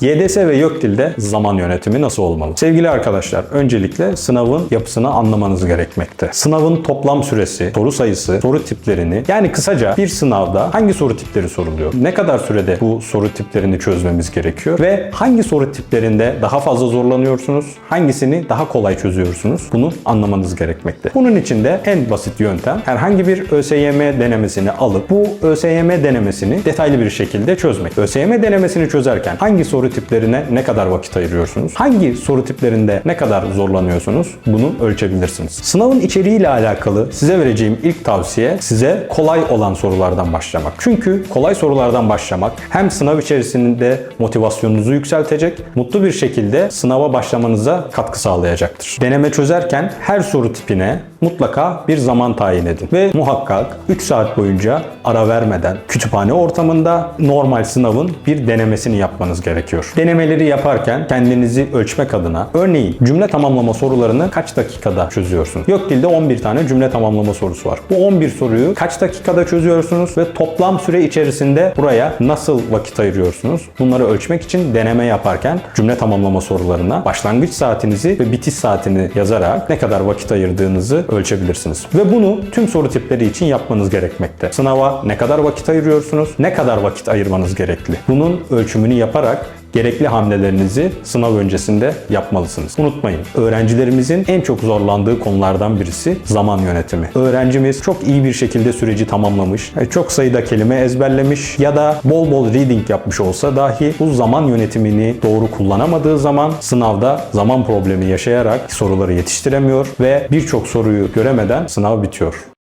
YDS ve YÖKDİL'de zaman yönetimi nasıl olmalı? Sevgili arkadaşlar, öncelikle sınavın yapısını anlamanız gerekmekte. Sınavın toplam süresi, soru sayısı, soru tiplerini, yani kısaca bir sınavda hangi soru tipleri soruluyor? Ne kadar sürede bu soru tiplerini çözmemiz gerekiyor? Ve hangi soru tiplerinde daha fazla zorlanıyorsunuz? Hangisini daha kolay çözüyorsunuz? Bunu anlamanız gerekmekte. Bunun için de en basit yöntem herhangi bir ÖSYM denemesini alıp bu ÖSYM denemesini detaylı bir şekilde çözmek. ÖSYM denemesini çözerken hangi soru tiplerine ne kadar vakit ayırıyorsunuz? Hangi soru tiplerinde ne kadar zorlanıyorsunuz? Bunu ölçebilirsiniz. Sınavın içeriğiyle alakalı size vereceğim ilk tavsiye size kolay olan sorulardan başlamak. Çünkü kolay sorulardan başlamak hem sınav içerisinde motivasyonunuzu yükseltecek, mutlu bir şekilde sınava başlamanıza katkı sağlayacaktır. Deneme çözerken her soru tipine mutlaka bir zaman tayin edin ve muhakkak 3 saat boyunca ara vermeden kütüphane ortamında normal sınavın bir denemesini yapmanız gerekiyor. Denemeleri yaparken kendinizi ölçmek adına örneğin cümle tamamlama sorularını kaç dakikada çözüyorsunuz? Yok dilde 11 tane cümle tamamlama sorusu var. Bu 11 soruyu kaç dakikada çözüyorsunuz ve toplam süre içerisinde buraya nasıl vakit ayırıyorsunuz? Bunları ölçmek için deneme yaparken cümle tamamlama sorularına başlangıç saatinizi ve bitiş saatini yazarak ne kadar vakit ayırdığınızı ölçebilirsiniz. Ve bunu tüm soru tipleri için yapmanız gerekmekte. Sınava ne kadar vakit ayırıyorsunuz? Ne kadar vakit ayırmanız gerekli? Bunun ölçümünü yaparak gerekli hamlelerinizi sınav öncesinde yapmalısınız. Unutmayın, öğrencilerimizin en çok zorlandığı konulardan birisi zaman yönetimi. Öğrencimiz çok iyi bir şekilde süreci tamamlamış, e, çok sayıda kelime ezberlemiş ya da bol bol reading yapmış olsa dahi bu zaman yönetimini doğru kullanamadığı zaman sınavda zaman problemi yaşayarak soruları yetiştiremiyor ve birçok soruyu göremeden sınav bitiyor.